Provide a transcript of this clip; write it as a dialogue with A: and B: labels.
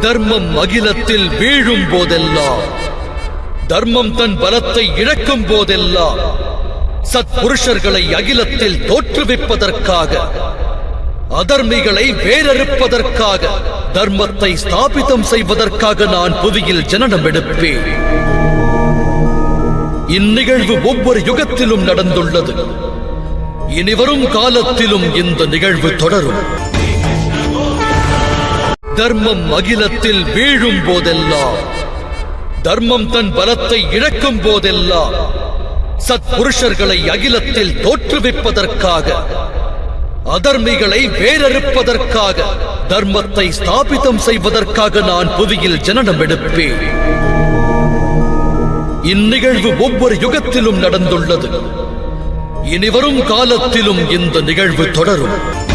A: தர்மம் அகிலத்தில் வீழும் போதெல்லாம். தர்மம் தன் பலத்தை இழக்கும் போதெல்லாம். சத்புருஷர்களை அகிலத்தில் தோற்றுவிப்பதற்காக. அதர்மிகளை வேறறுப்பதற்காக தர்மத்தை ஸ்தாபிதம் செய்வதற்காக நான் புவியில் ஜனனம் எடுப்பேன். இந்நிகழ்வு ஒவ்வொரு யுகத்திலும் நடந்துள்ளது. இனிவரும் காலத்திலும் இந்த நிகழ்வு தொடரும். தர்மம் அகிலத்தில் வீழும் போதெல்லாம். தர்மம் தன் பலத்தை இழக்கும் போதெல்லாம். சத்புருஷர்களை அகிலத்தில் தோற்றுவிப்பதற்காக. அதர்மிகளை வேறறுப்பதற்காக தர்மத்தை ஸ்தாபிதம் செய்வதற்காக நான் புவியில் ஜனனம் எடுப்பேன். இந்நிகழ்வு ஒவ்வொரு யுகத்திலும் நடந்துள்ளது. இனிவரும் காலத்திலும் இந்த நிகழ்வு தொடரும்.